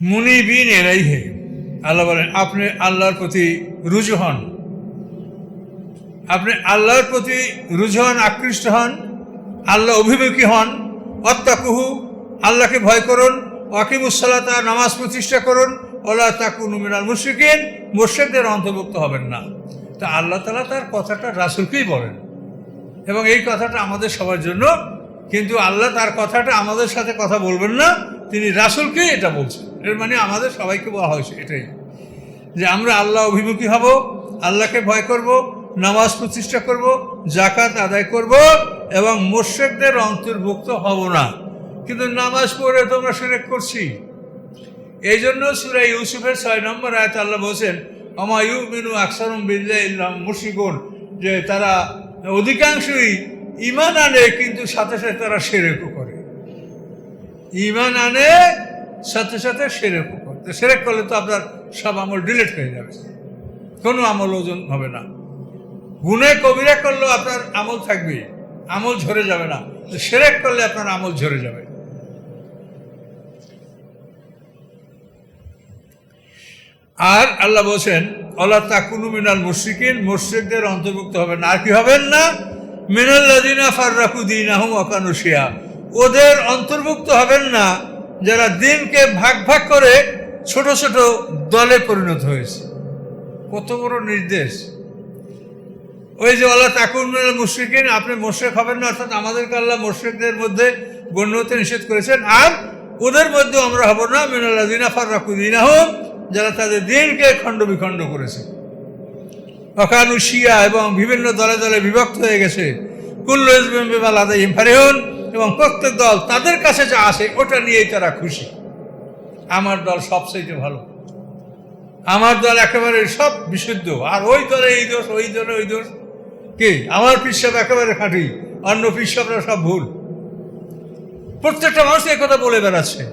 মুনিবিন এরাই হে আল্লাহ বলেন, আপনি আল্লাহর প্রতি রুজু হন। আপনি আল্লাহর প্রতি রুজু হন, আকৃষ্ট হন, আল্লাহ অভিমুখী হন অত্যাকুহু আল্লাহকে ভয় করুন ওয়াকিমুসাল্লাতা নামাজ প্রতিষ্ঠা করুন ওলা তাকুন মিনাল মুশরিকিন মুর্শেকদের অন্তর্ভুক্ত হবেন না। তা আল্লাহ তালা তার কথাটা রাসুলকেই বলেন। এবং এই কথাটা আমাদের সবার জন্য, কিন্তু আল্লাহ তার কথাটা আমাদের সাথে কথা বলবেন না, তিনি রাসুলকেই এটা বলছেন। এর মানে আমাদের সবাইকে বলা হয়েছে এটাই। যে আমরা আল্লাহ অভিমুখী হব, আল্লাহকে ভয় করব, নামাজ প্রতিষ্ঠা করব জাকাত আদায় করব এবং মোর্শেকদের অন্তর্ভুক্ত হব না। কিন্তু নামাজ পড়ে তোমরা সেরেক করছি। এই জন্য সুরাই ইউসুফের ছয় নম্বর আয়ত আল্লাহ বলছেন আমায়ু মিনু আকসারম বিল্লা ইল্লাম মুশিকুন যে তারা অধিকাংশই ইমান আনে, কিন্তু সাথে সাথে তারা সেরেকও করে। ইমান আনে সাথে সাথে সেরেকও করে তো সেরেক করলে তো আপনার সব আমল ডিলেট হয়ে যাবে। কোনো আমল ওজন হবে না। গুনে কবিরা করলেও আপনার আমল থাকবে। আমল ঝরে যাবে না। সেরেক করলে আপনার আমল ঝরে যাবে। আর আল্লাহ বলছেন আল্লাহ তাকুনু মিনাল মুশরিকিন মুশরিকদের অন্তর্ভুক্ত হবেন আর কি হবেন না? মিনাল্লাদিনা ফাররাকু দিনাহুম অকানুশিয়া ওদের অন্তর্ভুক্ত হবেন না যারা দিনকে ভাগ ভাগ করে ছোট ছোট দলে পরিণত হয়েছে। কত বড় নির্দেশ। ওই যে আল্লাহ তাকুন মুশ্রিকিন, আপনি মোশেক হবেন না, অর্থাৎ আমাদেরকে আল্লাহ মোশেকদের মধ্যে গণ্য হতে নিষেধ করেছেন। আর ওদের মধ্যে আমরা হব না মিনাল্লাহ দিনা ফাররাকু দিনাহুম, যারা তাদের দিনকে খণ্ড বিখণ্ড করেছে। অকানুশিয়া এবং বিভিন্ন দলে দলে বিভক্ত হয়ে গেছে। কুল্লু ইসবেম বেমাল আদাই ফারেহুন এবং প্রত্যেক দল তাদের কাছে যা আসে, ওটা নিয়েই তারা খুশি। আমার দল সবচেয়ে ভালো। আমার দল একেবারে সব বিশুদ্ধ। আর ওই দলে এই দোষ, ওই দলে ওই দোষ। কি? আমার পিসাব একেবারে খাঁটি। অন্য পিসাবরা সব ভুল। প্রত্যেকটা মানুষ কথা বলে বেড়াচ্ছে।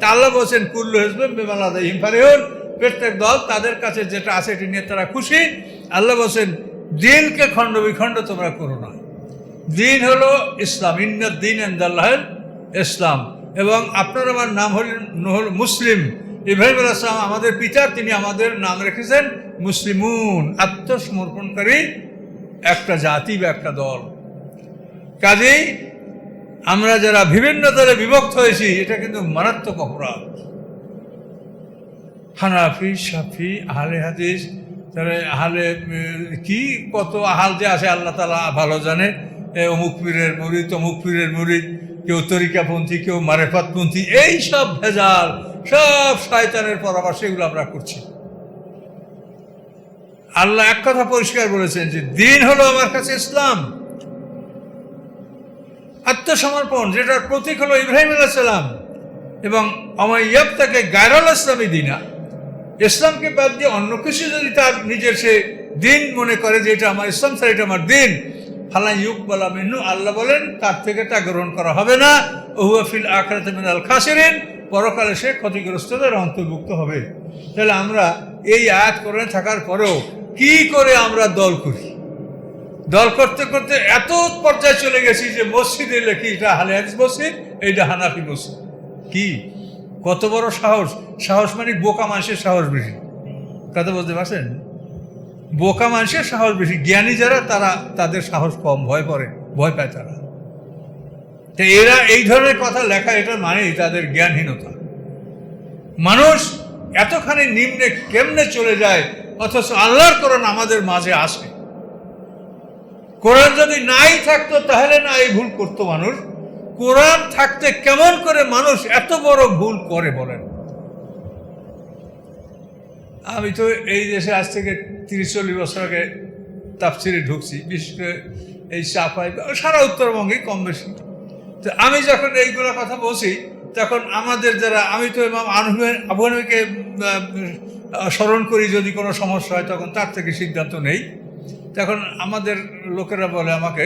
তা আল্লাহ বলছেন, কুল্লু হেসবেন বেমাল আদাই হিমফারেহুন প্রত্যেক দল তাদের কাছে যেটা আছে, এটি নিয়ে তারা খুশি। আল্লাহ বলছেন, দিনকে খণ্ড বিখণ্ড তোমরা করো না। দিন হলো ইসলাম। ইন্নাদ দিন আন্দাল্লাহের ইসলাম। এবং আপনার আমার নাম হল মুসলিম। ইব্রাহিম আসলাম আমাদের পিতা, তিনি আমাদের নাম রেখেছেন মুসলিমুন। আত্মসমর্পণকারী একটা জাতি বা একটা দল। কাজেই আমরা যারা বিভিন্ন দলে বিভক্ত হয়েছি, এটা কিন্তু মারাত্মক অপরাধ। হানাফি, সাফি, আহলে হাদিস, তাহলে আহলে কি কত আহাল যে আছে, আল্লাহ তালা ভালো জানে। অমুক পীরের মুরিদ অমুক পীরের মুরিদ কেউ তরিকাপন্থী, কেউ মারেফাতপন্থী, এই সব ভেজাল, সব শয়তানের পরামর্শ এগুলো আমরা করছি। আল্লাহ এক কথা পরিষ্কার বলেছেন যে, দিন হলো আমার কাছে ইসলাম। আত্মসমর্পণ, যেটার প্রতীক হলো ইব্রাহিম আলাইসাল্লাম এবং আমার ইয়াব তাকে গায়রুল ইসলামী দিনা। ইসলামকে বাদ দিয়ে অন্য কিছু যদি তার নিজের সে দিন মনে করে যে এটা আমার ইসলাম, স্যার, এটা আমার দিন ফালা ইউক বলা মেনু আল্লাহ বলেন, তার থেকে তা গ্রহণ করা হবে না। ওহুয়া আখরাতে মিনাল খাসিরিন, পরকালে সে ক্ষতিগ্রস্তদের অন্তর্ভুক্ত হবে। তাহলে আমরা এই আয়াত করে থাকার পরেও কি করে আমরা দল করি? দল করতে করতে এত পর্যায়ে চলে গেছি যে মসজিদ কি এটা হালে হাদিস মসজিদ, এইটা হানাফি মসজিদ। কি? কত বড় সাহস। সাহস মানে বোকা মানুষের সাহস বেশি। কথা বলতে পারছেন? বোকা মানুষের সাহস বেশি। জ্ঞানী যারা, তারা তাদের সাহস কম, ভয় করে, ভয় পায় তারা। তো এরা এই ধরনের কথা লেখা এটার মানেই তাদের জ্ঞানহীনতা। মানুষ এতখানি নিম্নে কেমনে চলে যায়, অথচ আল্লাহর কোরআন আমাদের মাঝে আসে কোরআন যদি নাই থাকতো, তাহলে না এই ভুল করতো মানুষ। কোরআন থাকতে কেমন করে মানুষ এত বড় ভুল করে বলেন? আমি তো এই দেশে আজ থেকে তিরিশ চল্লিশ বছর আগে তাপসিরে ঢুকছি, বিশেষ করে এই চাপাই সারা উত্তরবঙ্গে কম বেশি। তো আমি যখন এইগুলো কথা বলছি, তখন আমাদের যারা, আমি তো ইমাম আবহানবীকে স্মরণ করি যদি কোনো সমস্যা হয়, তখন তার থেকে সিদ্ধান্ত নেই। তখন আমাদের লোকেরা বলে আমাকে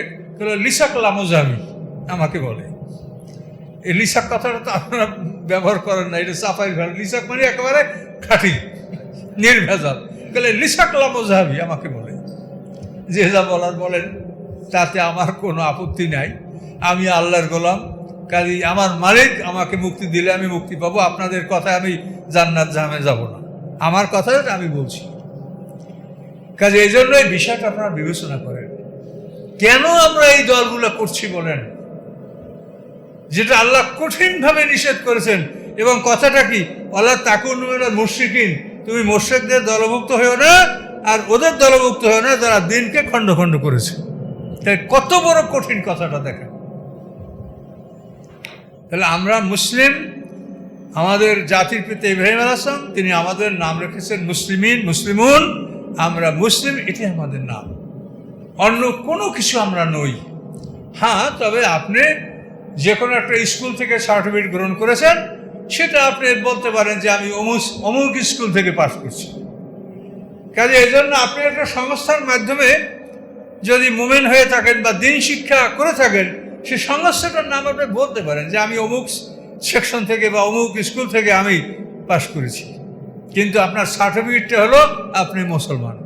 লিসাক লামোজামি, আমাকে বলে। এই লিসাক কথাটা তো আপনারা ব্যবহার করেন না, এটা সাফাই ভেল লিসাক মানে একেবারে খাঁটি। নির্ভেজাল। বলে লিসাক লামোজামি আমাকে বলে। যে যা বলার বলেন, তাতে আমার কোনো আপত্তি নাই। আমি আল্লাহর গোলাম, কাজী আমার মালিক আমাকে মুক্তি দিলে আমি মুক্তি পাবো। আপনাদের কথায় আমি জান্নাত জামে যাব না। আমার কথা আমি বলছি। কাজে এই জন্য এই বিষয়টা আপনারা বিবেচনা করেন। কেন আমরা এই দলগুলো করছি বলেন? যেটা আল্লাহ কঠিনভাবে নিষেধ করেছেন। এবং কথাটা কি? আল্লাহ তাকুন মুশ্রিকিন। তুমি মোর্শেকদের দলভুক্ত হয়েও না, আর ওদের দলভুক্ত হয়েও না, যারা দিনকে খণ্ড খণ্ড করেছে। তাই কত বড় কঠিন কথাটা দেখেন তাহলে আমরা মুসলিম, আমাদের জাতির পিতা ইব্রাহিম আলাম তিনি আমাদের নাম রেখেছেন মুসলিমিন, মুসলিমুন, আমরা মুসলিম এটি আমাদের নাম। অন্য কোনো কিছু আমরা নই। হ্যাঁ তবে আপনি যে কোনো একটা স্কুল থেকে সার্টিফিকেট গ্রহণ করেছেন সেটা আপনি বলতে পারেন যে আমি অমুক অমুক স্কুল থেকে পাশ করছি। কাজে এই জন্য আপনি একটা সংস্থার মাধ্যমে যদি মুমেন হয়ে থাকেন বা দিন শিক্ষা করে থাকেন, সে সংস্থাটার নাম আপনি বলতে পারেন যে আমি অমুক সেকশন থেকে বা অমুক স্কুল থেকে আমি পাশ করেছি। কিন্তু আপনার সার্টিফিকেটটা হলো আপনি মুসলমান।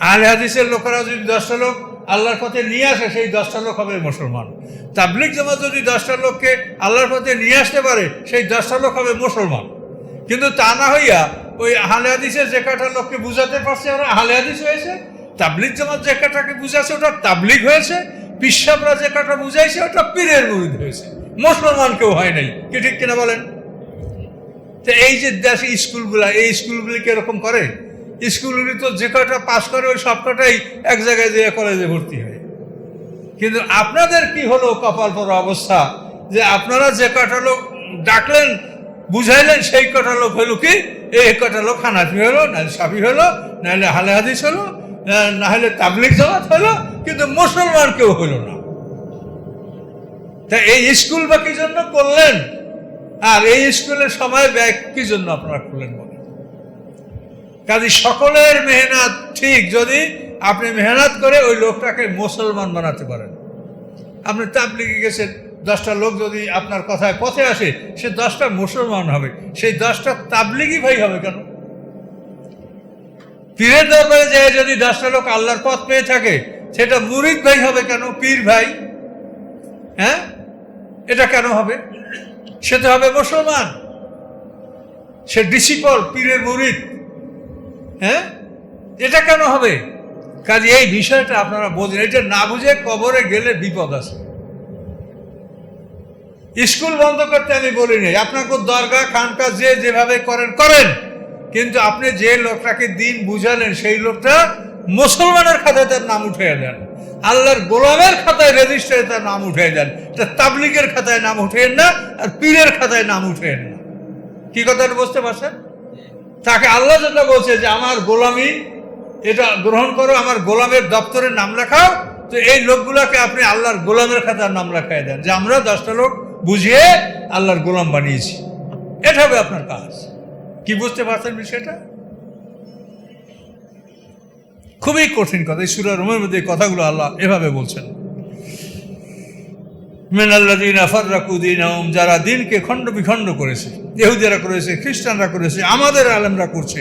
আহলে হাদিসের লোকেরা যদি দশটা লোক আল্লাহর পথে নিয়ে আসে, সেই দশটা লোক হবে মুসলমান। তাবলিক জামাত যদি দশটা লোককে আল্লাহর পথে নিয়ে আসতে পারে, সেই দশটা লোক হবে মুসলমান। কিন্তু তা না হইয়া ওই আহলে হাদিসের যে কাটা লোককে বুঝাতে পারছে ওরা? আহলে হাদিস হয়েছে তাবলিক জামাত যে কাটাকে বুঝাচ্ছে ওটা তাবলিক হয়েছে, পিসাবরা যে কাটা বুঝাইছে ওটা পীরের মুরিদ হয়েছে। মুসলমান কেউ হয় নাই, কি ঠিক কিনা বলেন? তো এই যে দেশে স্কুলগুলা, এই স্কুলগুলি কীরকম করে? স্কুলগুলি তো যে কটা পাস করে, ওই সব কটাই এক জায়গায় যেয়ে কলেজে ভর্তি হয়। কিন্তু আপনাদের কি হলো কপাল পর অবস্থা? যে আপনারা যে কটা লোক ডাকলেন, বুঝাইলেন, সেই কটা লোক হলো কি? এই কটা লোক হানাফি হলো নাহলে সাফি হলো নাহলে হালে হাদিস হলো, না হলে তাবলিক জামাত হলো, কিন্তু মুসলমান কেউ হলো না। তা এই স্কুল বা কি জন্য করলেন? আর এই স্কুলের সময় ব্যয় কি জন্য আপনারা করলেন কাজে সকলের মেহনত ঠিক, যদি আপনি মেহনত করে ওই লোকটাকে মুসলমান বানাতে পারেন। আপনি তাবলিগে গেছেন, দশটা লোক যদি আপনার কথায় পথে আসে, সে দশটা মুসলমান হবে। সেই দশটা তাবলিগি ভাই হবে কেন? পীরের দরবারে যায় যদি দশটা লোক আল্লাহর পথ পেয়ে থাকে, সেটা মুরিদ ভাই হবে কেন? পীর ভাই? হ্যাঁ? এটা কেন হবে? সে তো হবে মুসলমান। সে ডিসিপল, পীরের মুরিদ। হ্যাঁ? এটা কেন হবে? কাজে এই বিষয়টা আপনারা বোঝেন, এটা না বুঝে কবরে গেলে বিপদ আছে। স্কুল বন্ধ করতে আমি বলিনি আপনাকে দরগা খানকা যে যেভাবে করেন করেন। কিন্তু আপনি যে লোকটাকে দিন বুঝালেন, সেই লোকটা মুসলমানের খাতায় তার নাম উঠিয়ে দেন। আল্লাহর গোলামের খাতায় রেজিস্টারে তার নাম উঠিয়ে দেন। তা তাবলিগের খাতায় নাম উঠেন না, আর পীরের খাতায় নাম উঠেন না। কি কথা বুঝতে পারছেন? তাকে আল্লাহ যেটা বলছে যে আমার গোলামি, এটা গ্রহণ করো, আমার গোলামের দপ্তরের নাম লেখাও, তো এই লোকগুলোকে আপনি আল্লাহর গোলামের খাতার নাম লেখাই দেন, যে আমরা দশটা লোক বুঝিয়ে আল্লাহর গোলাম বানিয়েছি। এটা হবে আপনার কাজ। কি বুঝতে পারছেন বিষয়টা? খুবই কঠিন কথা। এই সুরা রুমের মধ্যে কথাগুলো আল্লাহ এভাবে বলছেন। মেনাল্লাদিনা ফার্রাকুদ্দিন যারা দিনকে খণ্ড বিখণ্ড করেছে, ইহুদিরা করেছে, খ্রিস্টানরা করেছে, আমাদের আলেমরা করছে।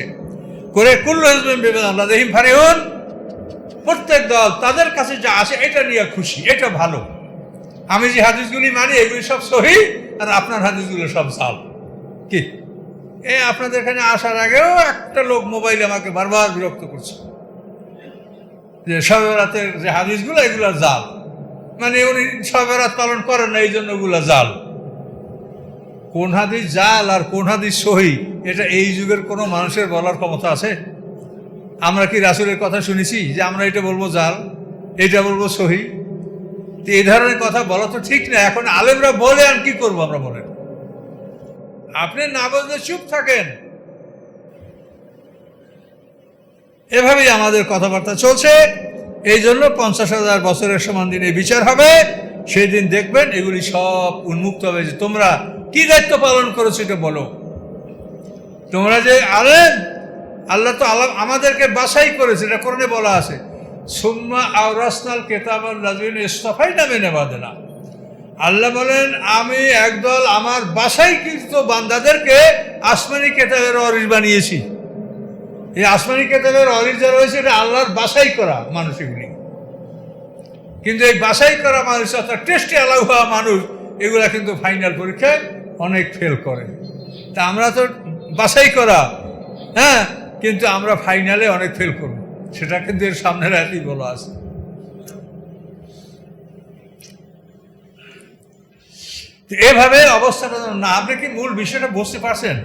করে কুল্লু হিজবেন বেবেদ আল্লাহ দেহিম ফারিউন প্রত্যেক দল তাদের কাছে যা আসে, এটা নিয়ে খুশি, এটা ভালো। আমি যে হাদিসগুলি মানি, এগুলি সব সহি, আর আপনার হাদিসগুলো সব জাল। কি? এ আপনাদের এখানে আসার আগেও একটা লোক মোবাইলে আমাকে বারবার বিরক্ত করছে। যে সবেরাতের যে হাদিসগুলো, এগুলো জাল। মানে উনি সবেরাত পালন করেন না এই জন্য ওগুলো জাল। কোন হাদিস জাল আর কোন হাদিস সহি, এটা এই যুগের কোনো মানুষের বলার ক্ষমতা আছে? আমরা কি রাসুলের কথা শুনেছি যে আমরা এটা বলব জাল এটা বলব সহি? তো এই ধরনের কথা বলা তো ঠিক না, এখন আলেমরা বলে আর কি করব আমরা বলেন আপনি না বললে চুপ থাকেন। এভাবেই আমাদের কথাবার্তা চলছে। এই জন্য পঞ্চাশ হাজার বছরের সমান দিনে বিচার হবে। সেই দিন দেখবেন এগুলি সব উন্মুক্ত হবে। যে তোমরা কি দায়িত্ব পালন করেছ এটা বলো। তোমরা যে আলেন আল্লাহ তো আল্লাহ আমাদেরকে বাছাই করেছে, এটা কোরআনে বলা আছে। সুম্মা আওরাসনাল কেতাব রাজুন ইস্তফাই নামে নেবাদে না আল্লাহ বলেন, আমি একদল আমার বাসাইকৃত বান্দাদেরকে আসমানি কেতাবের অরিস বানিয়েছি। এই আসমানি কেতাবের অরিস যা রয়েছে, এটা আল্লাহর বাসাই করা মানুষ এগুলি কিন্তু এই বাসাই করা মানুষ, অর্থাৎ টেস্টে অ্যালাউ হওয়া মানুষ, এগুলা কিন্তু ফাইনাল পরীক্ষায় অনেক ফেল করে। তা আমরা তো বাছাই করা হ্যাঁ কিন্তু আমরা ফাইনালে অনেক ফেল করব। সেটা কিন্তু এর সামনের আয়াতেই বলা আছে। এভাবে অবস্থাটা না, আপনি কি মূল বিষয়টা বুঝতে পারছেন?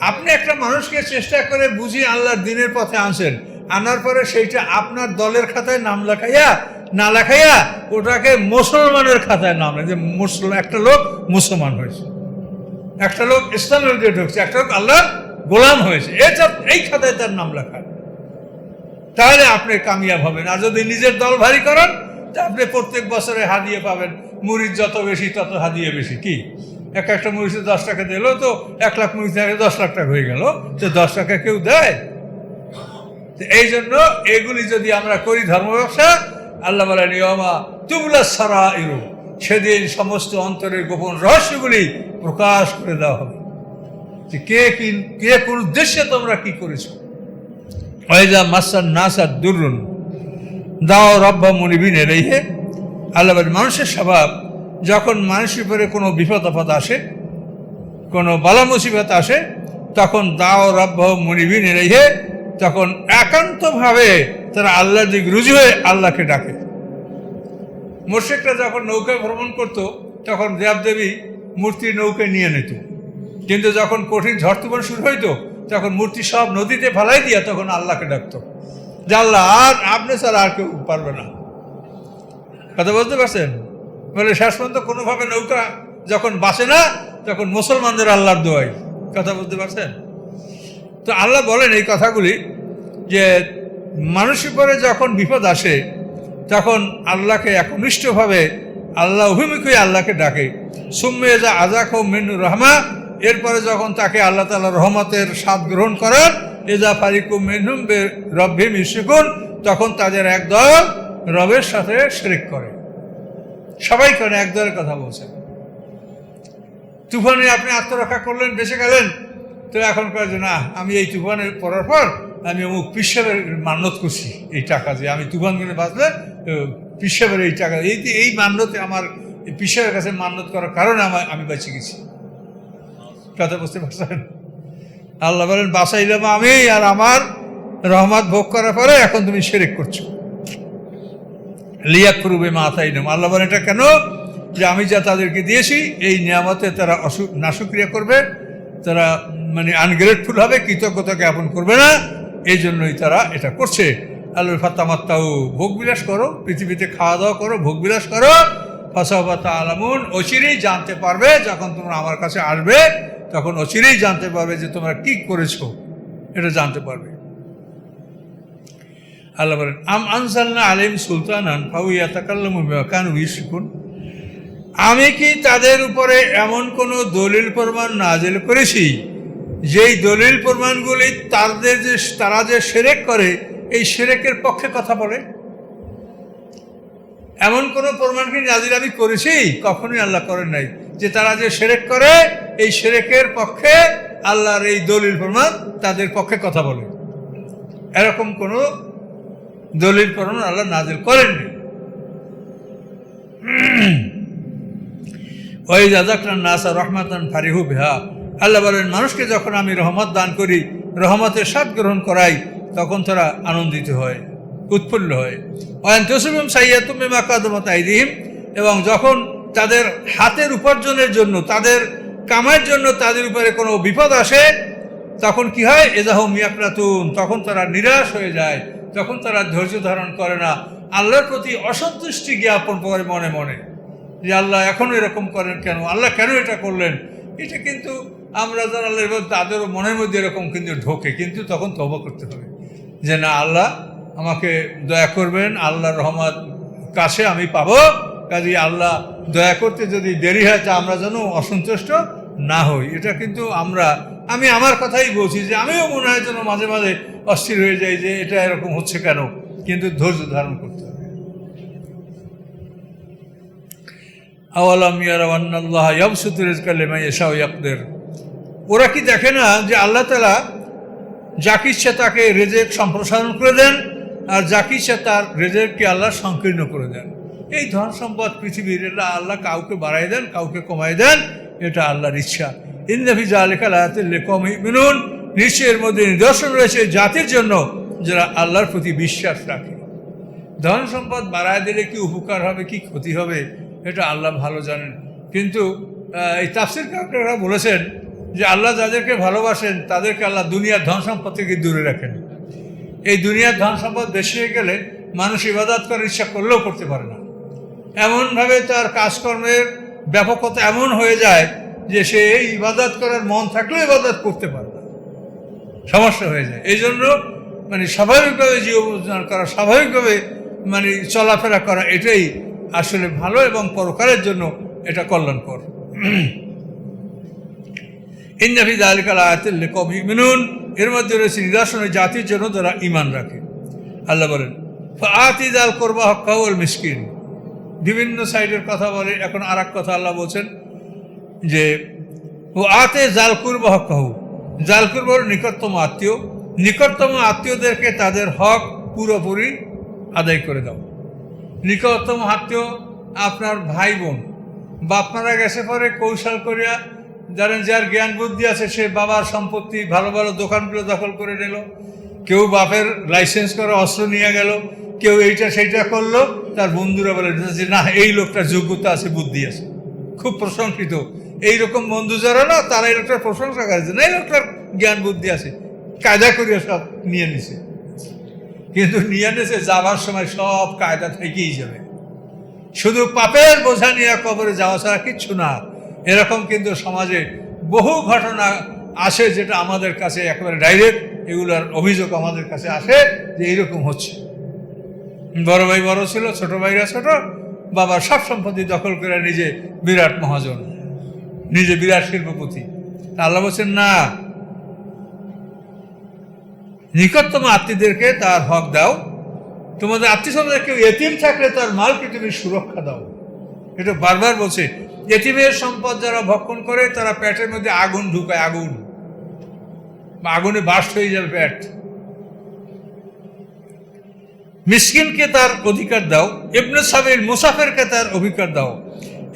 আপনি একটা মানুষকে চেষ্টা করে বুঝিয়ে আল্লাহর দিনের পথে আনছেন, আনার পরে সেইটা আপনার দলের খাতায় নাম লেখাইয়া, না লেখাইয়া ওটাকে মুসলমানের খাতায় নাম যে মুসলমান, একটা লোক মুসলমান হয়েছে। একটা লোক ইসলামের দিকে ঢুকছে, একটা লোক আল্লাহর গোলাম হয়েছে। এটা এই খাতায় তার নাম লেখা। তাহলে আপনি কামিয়াব হবেন। আর যদি নিজের দল ভারী করেন, তা আপনি প্রত্যেক বছরে হাদিয়ে পাবেন। মুড়ির যত বেশি, তত হাদিয়ে বেশি। কি? এক একটা মুড়িতে দশ টাকা দিলেও তো এক লাখ মুড়ি থেকে দশ লাখ টাকা হয়ে গেল। তো দশ টাকা কেউ দেয়? এই জন্য এগুলি যদি আমরা করি ধর্ম ব্যবসা, আল্লাহ বলে নিয়মা তুবলা সারা ইরু সেদিন সমস্ত অন্তরের গোপন রহস্যগুলি প্রকাশ করে দেওয়া হবে। যে কে কি, কে কোন উদ্দেশ্যে তোমরা কি করেছ? ওয়াইজা মাসান নাসার দুরুন, দাও রব্বা মনিবিনে রেহে আল্লাহ মানুষের স্বভাব যখন মানুষের উপরে কোনো বিপদ আপদ আসে, কোনো বালা মুসিবত আসে, তখন দাও রব্ব মনিবিনে রেহে তখন একান্তভাবে তারা আল্লাহর দিক রুজু হয়ে আল্লাহকে ডাকে। মোর্শেকরা যখন নৌকায় ভ্রমণ করত, তখন দেবদেবী মূর্তি নৌকায় নিয়ে নিত। কিন্তু যখন কঠিন ঝড় তুফান শুরু হইতো, তখন মূর্তি সব নদীতে ফেলাই দিয়া তখন আল্লাহকে ডাকতো। যে আল্লাহ, আর আপনি ছাড়া আর কেউ পারবে না। কথা বলতে পারছেন? বলে শেষ পর্যন্ত কোনোভাবে নৌকা যখন বাঁচে না, তখন মুসলমানদের আল্লাহর দোয়াই। কথা বলতে পারছেন? তো আল্লাহ বলেন এই কথাগুলি যে মানুষের পরে যখন বিপদ আসে, তখন আল্লাহকে একনিষ্ঠভাবে, আল্লাহ অভিমুখী আল্লাহকে ডাকে। সুম্মে যা আজাক ও মেনু রহমা, এরপরে যখন তাকে আল্লাহ তালা রহমতের স্বাদ গ্রহণ করার এজা ফারিকু মেনহুম বে রব্ভিম ইসিকুন তখন তাদের একদল রবের সাথে শরিক করে। সবাই করে একদলের কথা বলছেন তুফানে আপনি আত্মরক্ষা করলেন, বেঁচে গেলেন। তো এখন কয়ে যে, না, আমি এই তুফানে পড়ার পর আমি অমুক পিসাবের মান্যত করছি এই টাকা যে আমি তুফান গুনে বাঁচলে পিসাবের এই টাকা এই এই মান্যতে আমার পিসাবের কাছে মান্যত করার কারণে আমার, আমি বেঁচে গেছি। কথা বুঝতে পারছেন? আল্লাহ বলেন বাসাইলাম আমি আর আমার রহমত ভোগ করার পরে এখন তুমি সেরেক করছ। লিয়াক করবে মাথায় নেম আল্লাহ বলেন, এটা কেন? যে আমি যা তাদেরকে দিয়েছি, এই নিয়ামতে তারা অসু নাশক্রিয়া করবে, তারা মানে আনগ্রেটফুল হবে কৃতজ্ঞতা জ্ঞাপন করবে না। এই জন্যই তারা এটা করছে। আল্লাহ ভোগ বিলাস করো, পৃথিবীতে খাওয়া দাওয়া করো, ভোগ বিলাস করো। ফসাবাতা আলামুন, অচিরেই জানতে পারবে, যখন তোমরা আমার কাছে আসবে, তখন অচিরেই জানতে পারবে যে তোমরা কি করেছ। এটা জানতে পারবে। আল্লাহ বলেন, আম আনসালনা আলিম সুলতানান ফাউইয়া তাকাল্লামু কানু আমি কি তাদের উপরে এমন কোনো দলিল প্রমাণ নাজেল করেছি? যেই দলিল প্রমাণগুলি তাদের যে, তারা যে সেরেক করে, এই সেরেকের পক্ষে কথা বলে? এমন কোনো প্রমাণ কি নাজির আমি করেছি? কখনোই আল্লাহ করেন নাই। যে তারা যে সেরেক করে, এই সেরেকের পক্ষে আল্লাহর এই দলিল প্রমাণ তাদের পক্ষে কথা বলে। এরকম কোনো দলিল প্রমাণ আল্লাহ নাজিল করেননি ওই জাজাকরান নাসা রহমাতান ফারিহু বিহা। আল্লাহ বলেন, মানুষকে যখন আমি রহমত দান করি, রহমতের স্বাদ গ্রহণ করাই, তখন তারা আনন্দিত হয়, উৎফুল্ল হয়। অয়ন তসুমিম সাইয়াতুম কাদমত আইদিহিম। এবং যখন তাদের হাতের উপার্জনের জন্য, তাদের কামার জন্য তাদের উপরে কোনো বিপদ আসে, তখন কি হয়? এজাহ মিয়াকরাতুন তখন তারা নিরাশ হয়ে যায়। তখন তারা ধৈর্য ধারণ করে না, আল্লাহর প্রতি অসন্তুষ্টি জ্ঞাপন করে মনে মনে। যে আল্লাহ এখনও এরকম করেন কেন? আল্লাহ কেন এটা করলেন? এটা কিন্তু আমরা যারা আল্লাহ তাদেরও মনের মধ্যে এরকম কিন্তু ঢোকে, কিন্তু তখন তবা করতে হবে। যে না, আল্লাহ আমাকে দয়া করবেন আল্লাহ রহমত কাছে আমি পাবো কাজে আল্লাহ দয়া করতে যদি দেরি হয়, তা আমরা যেন অসন্তুষ্ট না হই। এটা কিন্তু আমরা, আমি আমার কথাই বলছি যে আমিও মনে হয় যেন মাঝে মাঝে অস্থির হয়ে যায় যে এটা এরকম হচ্ছে কেন? কিন্তু ধৈর্য ধারণ করতে হবে। আওয়ালাম ইয়ারাওয়ান্নাল্লাহ ইয়াবসুতু রিজকা লিমান ইয়াশাউ ইয়াকদির। ওরা কি দেখে না যে আল্লাহ তাআলা যাকে ইচ্ছা তাকে রেজেক সম্প্রসারণ করে দেন আর যাকে ইচ্ছা তার রেজেককে আল্লাহ সংকীর্ণ করে দেন। এই ধন সম্পদ পৃথিবীর এটা আল্লাহ কাউকে বাড়াই দেন, কাউকে কমাই দেন, এটা আল্লাহর ইচ্ছা। ইন্দাফি জালেকাল আয়াতুল্লে কম মিনুন নিশ্চয়ের মধ্যে নিদর্শন রয়েছে জাতির জন্য যারা আল্লাহর প্রতি বিশ্বাস রাখে। ধন সম্পদ বাড়ায় দিলে কি উপকার হবে, কি ক্ষতি হবে, এটা আল্লাহ ভালো জানেন। কিন্তু এই তাফসির কাকরা বলেছেন যে আল্লাহ যাদেরকে ভালোবাসেন, তাদেরকে আল্লাহ দুনিয়ার ধন সম্পদ থেকে দূরে রাখেন। এই দুনিয়ার ধন সম্পদ বেশি হয়ে গেলে মানুষ ইবাদত করার ইচ্ছা করলেও করতে পারে না। এমনভাবে তার কাজকর্মের ব্যাপকতা এমন হয়ে যায় যে সে এই ইবাদত করার মন থাকলেও ইবাদত করতে পারে সমস্যা হয়ে যায়। এই জন্য মানে স্বাভাবিকভাবে জীবন করা, স্বাভাবিকভাবে মানে চলাফেরা করা, এটাই আসলে ভালো এবং পরকারের জন্য এটা কল্যাণকর। ইন্দাফিদ আলিকাল আয়াতুল কম মিনুন এর মধ্যে রয়েছে নিদর্শন ওই জাতির জন্য তারা ইমান রাখে। আল্লাহ বলেন আতিদ আল করবা হক্কাউল মিসকিন। বিভিন্ন সাইডের কথা বলে, এখন আর কথা আল্লাহ বলছেন যে ও আতে জাল কুরবা হক্কাহু জাল কুরবা হল নিকটতম আত্মীয়। নিকটতম আত্মীয়দেরকে তাদের হক পুরোপুরি আদায় করে দাও। নিকটতম আত্মীয় আপনার ভাই বোন বাপ মারা গেছে পরে কৌশল করিয়া জানেন যার জ্ঞান বুদ্ধি আছে, সে বাবার সম্পত্তি ভালো ভালো দোকানগুলো দখল করে নিল। কেউ বাপের লাইসেন্স করা অস্ত্র নিয়ে গেল, কেউ এইটা সেইটা করল, তার বন্ধুরা বলে যে না, এই লোকটার যোগ্যতা আছে, বুদ্ধি আছে। খুব প্রশংসিত এইরকম বন্ধু যারা না, তারা এই লোকটার প্রশংসা করেছে না, এই লোকটার জ্ঞান বুদ্ধি আছে। কায়দা করিয়া সব নিয়ে নিছে। কিন্তু নিয়ে নিছে, যাবার সময় সব কায়দা থেকেই যাবে। শুধু পাপের বোঝা নিয়ে কবরে যাওয়া ছাড়া কিচ্ছু না। এরকম কিন্তু সমাজে বহু ঘটনা আসে যেটা আমাদের কাছে একেবারে ডাইরেক্ট এগুলোর অভিযোগ আমাদের কাছে আসে যে এইরকম হচ্ছে। বড় ভাই বড় ছিল, ছোট ভাইরা ছোট, বাবা সব সম্পত্তি দখল করে নিজে বিরাট মহাজন। নিজে বিরাট শিল্পপতি। আল্লাহ বলছেন, না। নিকটতম আত্মীয়দেরকে তার হক দাও। তোমাদের আত্মীয় স্বজনের কেউ এতিম থাকলে তার মালকে তুমি সুরক্ষা দাও। এটা বারবার বলছে। এতিমের সম্পদ যারা ভক্ষণ করে, তারা প্যাটের মধ্যে আগুন ঢুকায়, আগুন। আগুনে বাস্ট হয়ে যাবে প্যাট মিসকিনকে তার অধিকার দাও। ইবনে সাবিল মুসাফেরকে তার অধিকার দাও।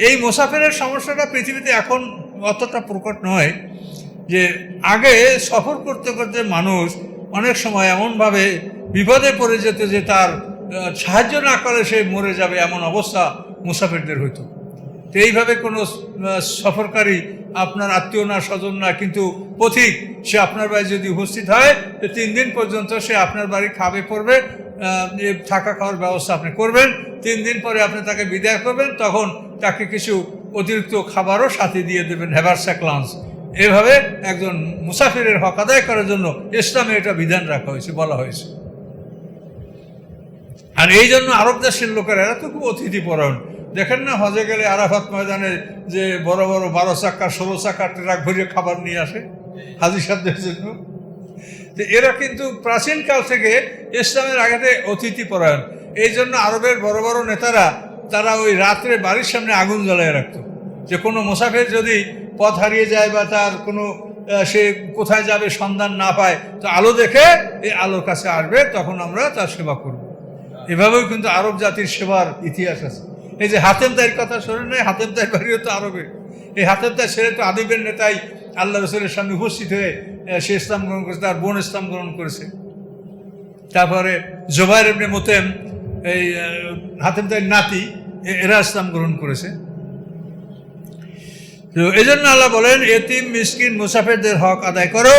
এই মুসাফেরের সমস্যাটা পৃথিবীতে এখন অতটা প্রকট নয় যে আগে সফর করতে করতে মানুষ অনেক সময় এমনভাবে বিপদে পড়ে যেত যে তার সাহায্য না করে সে মরে যাবে এমন অবস্থা মুসাফিরদের হইতো। তো এইভাবে কোনো সফরকারী আপনার আত্মীয় না, স্বজন না, কিন্তু পথিক, সে আপনার বাড়ি যদি উপস্থিত হয়, তো তিন দিন পর্যন্ত সে আপনার বাড়ি খাবে, পড়বে থাকা খাওয়ার ব্যবস্থা আপনি করবেন, তিন দিন পরে আপনি তাকে বিদায় করবেন, তখন তাকে কিছু অতিরিক্ত খাবারও সাথে দিয়ে দেবেন হ্যাভারসাক লাঞ্চ এভাবে একজন মুসাফিরের হক আদায় করার জন্য ইসলামে এটা বিধান রাখা হয়েছে, বলা হয়েছে। আর এই জন্য আরব দেশের লোকেরা এরা তো খুব অতিথি পরায়ণ দেখেন না, হজে গেলে আরাফাত ময়দানে যে বড় বড় বারো চাকা ষোলো চাকা ট্রাক ভরিয়ে খাবার নিয়ে আসে হাজি সাহেবদের জন্য। তো এরা কিন্তু প্রাচীনকাল থেকে ইসলামের আগেতে অতিথি পরায়ণ এই জন্য আরবের বড় বড় নেতারা তারা ওই রাত্রে বাড়ির সামনে আগুন জ্বালিয়ে রাখত। যে কোনো মুসাফির যদি পথ হারিয়ে যায় বা তার কোনো সে কোথায় যাবে সন্ধান না পায়, তো আলো দেখে এই আলোর কাছে আসবে, তখন আমরা তার সেবা করব। এভাবেও কিন্তু আরব জাতির সেবার ইতিহাস আছে। এই যে হাতেম তাইয়ের কথা শোনেন নাই? হাতেম তাই বাড়িও তো আরবে এই হাতেম তাই ছেড়ে তো আদিবের নেতাই। আল্লাহ রসুলের সামনে উপস্থিত হয়ে সে ইসলাম গ্রহণ করেছে, তার বোন ইসলাম গ্রহণ করেছে। তারপরে জোবাইর এমনি মোতেম, এই হাতেম তাইয়ের নাতি এরা ইসলাম গ্রহণ করেছে। তো এই জন্য আল্লাহ বলেন, এতিম, মিসকিন, মুসাফিরদের হক আদায় করো।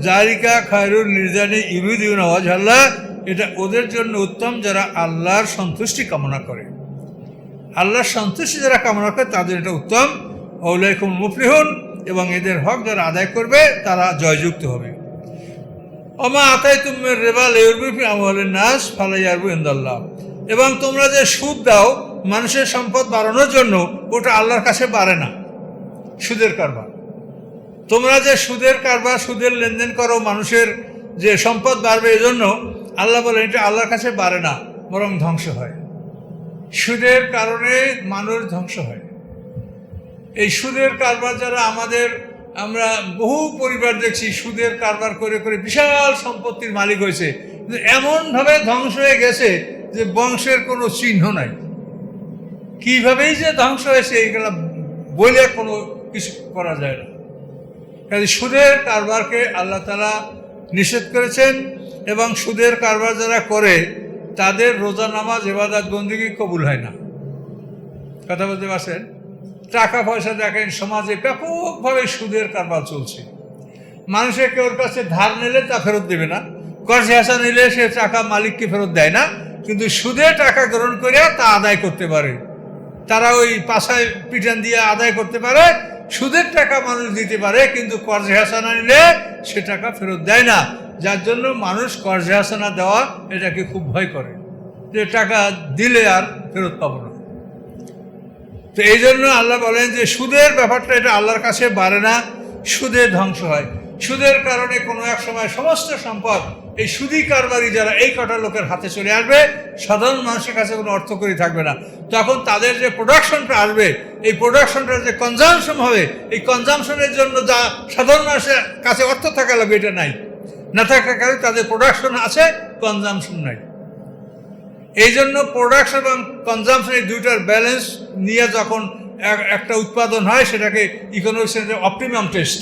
জারিকা, খায়রুল, নির্জানি আওয়াজ আল্লাহ এটা ওদের জন্য উত্তম যারা আল্লাহর সন্তুষ্টি কামনা করে। আল্লাহর সন্তুষ্টি যারা কামনা করে, তাদের এটা উত্তম। ওলাইকুম মুফলিহুন, এবং এদের হক যারা আদায় করবে, তারা জয়যুক্ত হবে। অমা আতাই তুমের রেবাল ইউরবিফি আমলের নাস, ফালাইয়ারবু ইন্দাল্লাহ। এবং তোমরা যে সুদ দাও মানুষের সম্পদ বাড়ানোর জন্য ওটা আল্লাহর কাছে বাড়ে না। সুদের কারবার। তোমরা যে সুদের কারবার, সুদের লেনদেন করো, মানুষের যে সম্পদ বাড়বে এই জন্য আল্লাহ বলেন, এটা আল্লাহর কাছে বাড়ে না, বরং ধ্বংস হয়। সুদের কারণে মানুষ ধ্বংস হয়। এই সুদের কারবার যারা আমাদের, আমরা বহু পরিবার দেখছি সুদের কারবার করে করে বিশাল সম্পত্তির মালিক হয়েছে। এমনভাবে ধ্বংস হয়ে গেছে যে বংশের কোনো চিহ্ন নাই। কিভাবেই যে ধ্বংস হয়েছে এইগুলো বলে কোনো কিছু করা যায় না। কাজে সুদের কারবারকে আল্লাহ তালা নিষেধ করেছেন এবং সুদের কারবার যারা করে, তাদের রোজা, নামাজ এবাদাত বন্দিগি কবুল হয় না। কথা বলতে পারছেন? টাকা, পয়সা দেখেন, সমাজে ব্যাপকভাবে সুদের কারবার চলছে। মানুষের কেউর কাছে ধার নিলে তা ফেরত দেবে না। কর্জে হাসা নিলে সে টাকা মালিককে ফেরত দেয় না। কিন্তু সুদে টাকা গ্রহণ করে তা আদায় করতে পারে। তারা ওই পাশায় পিটান দিয়ে আদায় করতে পারে, সুদের টাকা মানুষ দিতে পারে, কিন্তু কর্জে হাসানা নিলে সে টাকা ফেরত দেয় না। যার জন্য মানুষ কর্জে হাসানা দেওয়া এটাকে খুব ভয় করে, যে টাকা দিলে আর ফেরত পাবো না। তো এই জন্য আল্লাহ বলেন যে সুদের ব্যাপারটা এটা আল্লাহর কাছে বাড়ে না, সুদে ধ্বংস হয়। সুদের কারণে কোনো এক সময় সমস্ত সম্পদ এই সুদি কারবারি যারা এই কটা লোকের হাতে চলে আসবে, সাধারণ মানুষের কাছে কোনো অর্থকরী থাকবে না। তখন তাদের যে প্রোডাকশনটা আসবে, এই প্রোডাকশনটা যে কনজামশন হবে, এই কনজামশনের জন্য যা সাধারণ মানুষের কাছে অর্থ থাকা লাগবে, এটা নাই। না থাকার কারণে তাদের প্রোডাকশন আছে কনজামশন নাই। এই জন্য প্রোডাকশন এবং কনজামশন এই দুইটার ব্যালেন্স নিয়ে যখন একটা উৎপাদন হয়, সেটাকে ইকোনমিক্সের অপটিমাম টেস্ট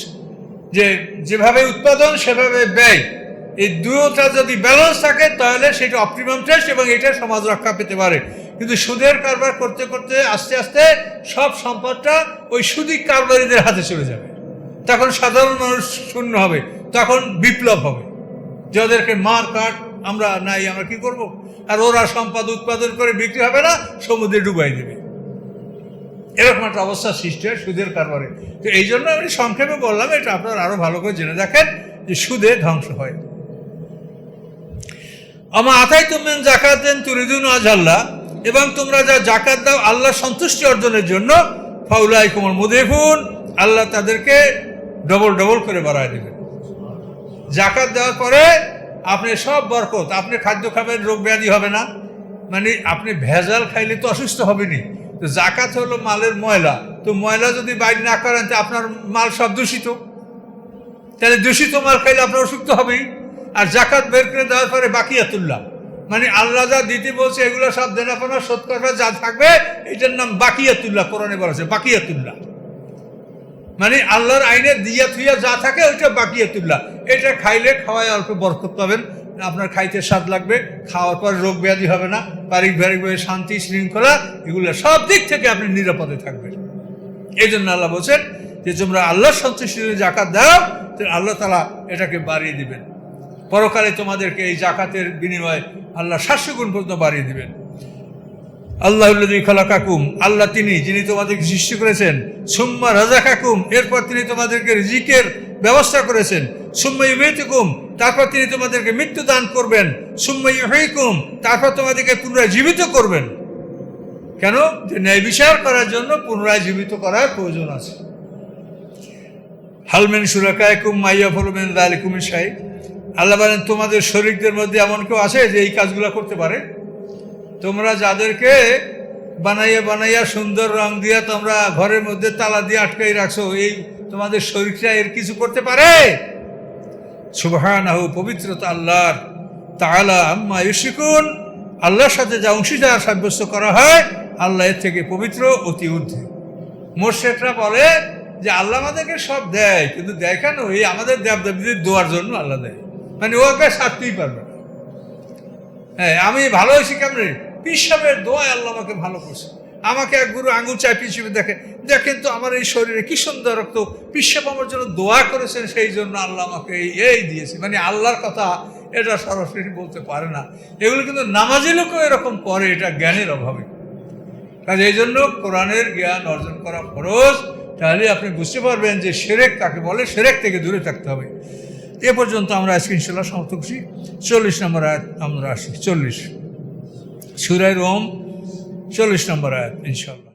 যে যেভাবে উৎপাদন, সেভাবে ব্যয়। এই দুটা যদি ব্যালেন্স থাকে, তাহলে সেটা অপটিমাম টেস্ট এবং এটা সমাজ রক্ষা পেতে পারে। কিন্তু সুদের কারবার করতে করতে আস্তে আস্তে সব সম্পদটা ওই সুদি কারবারিদের হাতে চলে যাবে। তখন সাধারণ মানুষ শূন্য হবে, তখন বিপ্লব হবে। যাদেরকে মার কাট, আমরা নাই, আমরা কি করব? আর ওরা সম্পদ উৎপাদন করে বিক্রি হবে না, সমুদ্রে ডুবাই দেবে। এরকম একটা অবস্থা সৃষ্টি হয় সুদের কারবারে। তো এই জন্য আমি সংক্ষেপে বললাম, এটা আপনারা আরও ভালো করে জেনে দেখেন যে সুদে ধ্বংস হয়। আমা আতাই তুমেন জাকাত দেন তুরিদুন আল্লাহ এবং তোমরা যা জাকাত দাও আল্লাহ সন্তুষ্টি অর্জনের জন্য ফাউলাই কুমার মুদেফুন আল্লাহ তাদেরকে ডবল ডবল করে বাড়ায় দেবেন। জাকাত দেওয়ার পরে আপনি সব বরকত, আপনি খাদ্য খাবেন, রোগ ব্যাধি হবে না। মানে আপনি ভেজাল খাইলে তো অসুস্থ হবেনি তো জাকাত হলো মালের ময়লা। তো ময়লা যদি বাইর না করেন, তো আপনার মাল সব দূষিত। তাহলে দূষিত মাল খাইলে আপনার অসুস্থ হবেই। আর জাকাত বের করে দেওয়ার পরে বাকিয়াতুল্লাহ। মানে আল্লাহ যা দিতে বলছে, এগুলো সব দেনাপনা শোধ যা থাকবে, এটার নাম বাকিয়াতুল্লাহ, কোরআনে বলা আছে, বাকিয়াতুল্লাহ। মানে আল্লাহর আইনে দিয়া থুইয়া যা থাকে, ওইটা বাকিয়াতুল্লাহ। এটা খাইলে খাওয়ায় অল্প বরকত পাবেন, আপনার খাইতে স্বাদ লাগবে, খাওয়ার পর রোগ ব্যাধি হবে না, পারিবারিকভাবে শান্তি, শৃঙ্খলা, এগুলো সব দিক থেকে আপনি নিরাপদে থাকবেন। এই জন্য আল্লাহ বলছেন যে, তোমরা আল্লাহর সন্তুষ্টির জাকাত দাও আল্লাহ তালা এটাকে বাড়িয়ে দিবেন। পরকালে তোমাদেরকে এই জাকাতের বিনিময়ে আল্লাহ সাতশো গুণ পর্যন্ত বাড়িয়ে দিবেন। আল্লাহ খালাকাকুম, আল্লাহ তিনি যিনি তোমাদেরকে সৃষ্টি করেছেন, সুম্মা রাজা কাকুম এরপর তিনি তোমাদেরকে রিজিকের ব্যবস্থা করেছেন, সুম্মা ইমেতুকুম তারপর তিনি তোমাদেরকে মৃত্যু দান করবেন, সুম্মা ইহইকুম তারপর তোমাদেরকে পুনরায় জীবিত করবেন। কেন? যে ন্যায় বিচার করার জন্য পুনরায় জীবিত করার প্রয়োজন আছে। হালমেন সুরাকায়কুম মাইয়া ফলমেন দালিকুমিন সাহেব আল্লাহ বলেন, তোমাদের শরীরদের মধ্যে এমন কেউ আছে যে এই কাজগুলো করতে পারে? তোমরা যাদেরকে বানাইয়া বানাইয়া সুন্দর রং দিয়া তোমরা ঘরের মধ্যে তালা দিয়ে আটকাই রাখছো, এই তোমাদের শরীরটা এর কিছু করতে পারে? সুবহানাহু, পবিত্রতা আল্লাহর। তাআলা আম্মা ইউশিকুন আল্লাহর সাথে যা অংশীদার সাব্যস্ত করা হয়, আল্লাহ এর থেকে পবিত্র, অতি ঊর্ধ্বে। মোর্শেদরা বলে যে, আল্লাহ আমাদেরকে সব দেয়, কিন্তু দেয় কেন? এই আমাদের দেব দেবদেবীদের দোয়ার জন্য আল্লাহ দেয়। মানে ওকে সারতেই পারবে না হ্যাঁ আমি ভালো হয়েছি কেমন? পিসাবের দোয়ায় আল্লাহ আমাকে ভালো করছে। আমাকে এক গুরু আঙুল চাই পিছিয়ে দেখে, দেখেন তো আমার এই শরীরে কি সুন্দর রক্ত। পিসাব আমার জন্য দোয়া করেছেন, সেই জন্য আল্লাহ আমাকে এই এই দিয়েছে। মানে আল্লাহর কথা এটা সরাসরি বলতে পারে না। এগুলো কিন্তু নামাজি লোকও এরকম করে, এটা জ্ঞানের অভাবে। কাজে এই জন্য কোরআনের জ্ঞান অর্জন করা খরচ তাহলে আপনি বুঝতে পারবেন যে সেরেক কাকে বলে, সেরেক থেকে দূরে থাকতে হবে। এ পর্যন্ত আমরা আজকে ইনশাল্লাহ সমাপ্ত করছি। চল্লিশ নম্বর আয়াত, আমরা আসি। চল্লিশ। সুরাই রোম, চল্লিশ নম্বর আয়াত ইনশাল্লাহ